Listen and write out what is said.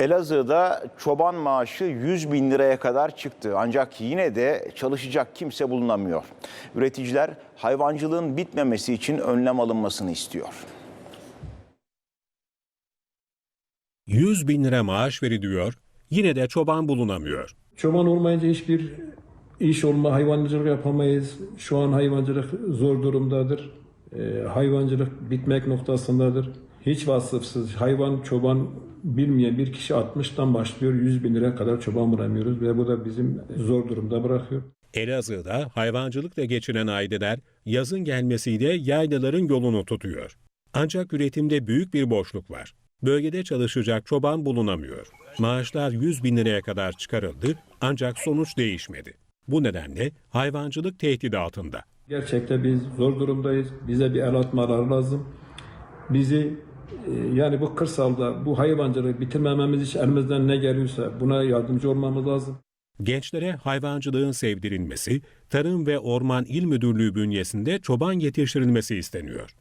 Elazığ'da çoban maaşı 100 bin liraya kadar çıktı. Ancak yine de çalışacak kimse bulunamıyor. Üreticiler hayvancılığın bitmemesi için önlem alınmasını istiyor. 100 bin lira maaş veriliyor, yine de çoban bulunamıyor. Çoban olmayınca hiçbir iş olma, hayvancılık yapamayız. Şu an hayvancılık zor durumdadır. Ee, hayvancılık bitmek noktasındadır. Hiç vasıfsız hayvan, çoban bilmeyen bir kişi 60'tan başlıyor 100 bin liraya kadar çoban bulamıyoruz ve bu da bizim zor durumda bırakıyor. Elazığ'da hayvancılıkla geçinen aileler yazın gelmesiyle yaylaların yolunu tutuyor. Ancak üretimde büyük bir boşluk var. Bölgede çalışacak çoban bulunamıyor. Maaşlar 100 bin liraya kadar çıkarıldı ancak sonuç değişmedi. Bu nedenle hayvancılık tehdit altında. Gerçekte biz zor durumdayız. Bize bir el atmaları lazım. Bizi yani bu kırsalda bu hayvancılığı bitirmememiz için elimizden ne geliyorsa buna yardımcı olmamız lazım. Gençlere hayvancılığın sevdirilmesi, Tarım ve Orman İl Müdürlüğü bünyesinde çoban yetiştirilmesi isteniyor.